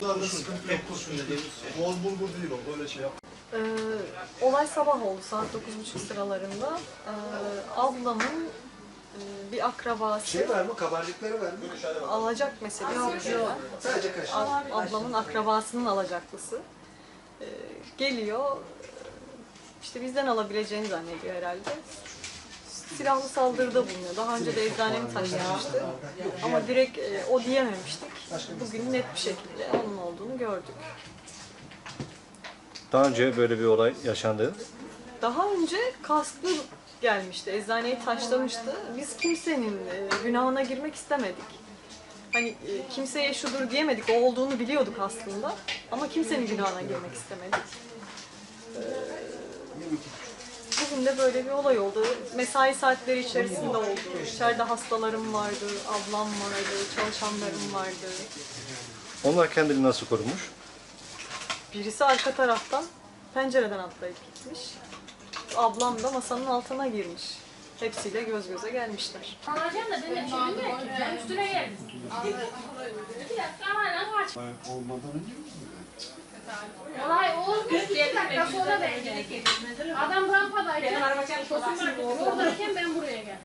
Bunlarda sıkıntı yok. Bol bulgur değil o. Böyle şey yap. Ee, olay sabah oldu saat 9.30 sıralarında. Ee, ablamın e, bir akrabası Şey var mı? Kabarcıkları var mı? alacak meselesi yüzünden. Sadece kaşık. Ab- ablamın akrabasının alacaklısı. Ee, geliyor. işte bizden alabileceğini zannediyor herhalde. Silahlı saldırıda bulunuyor. Daha önce de eczanemi taşlamıştı. Ama direkt e, o diyememiştik. Bugün net bir şekilde gördük. Daha önce böyle bir olay yaşandı. Daha önce kasklı gelmişti, eczaneyi taşlamıştı. Biz kimsenin e, günahına girmek istemedik. Hani e, kimseye şudur diyemedik, o olduğunu biliyorduk aslında. Ama kimsenin günahına girmek istemedik. Ee, Bugün de böyle bir olay oldu. Mesai saatleri içerisinde oldu. İçeride hastalarım vardı, ablam vardı, çalışanlarım vardı. Onlar kendini nasıl korumuş? Birisi arka taraftan pencereden atlayıp gitmiş. Ablam da masanın altına girmiş. Hepsiyle göz göze gelmişler. Alacağım da ben de bilmiyorum ki. Ben üstüne geldim. Bir dakika hala kaç. Olmadan önce mi? Olay olmuş. Bir dakika sonra ben geldim. Adam rampadayken, oradayken ben buraya geldim.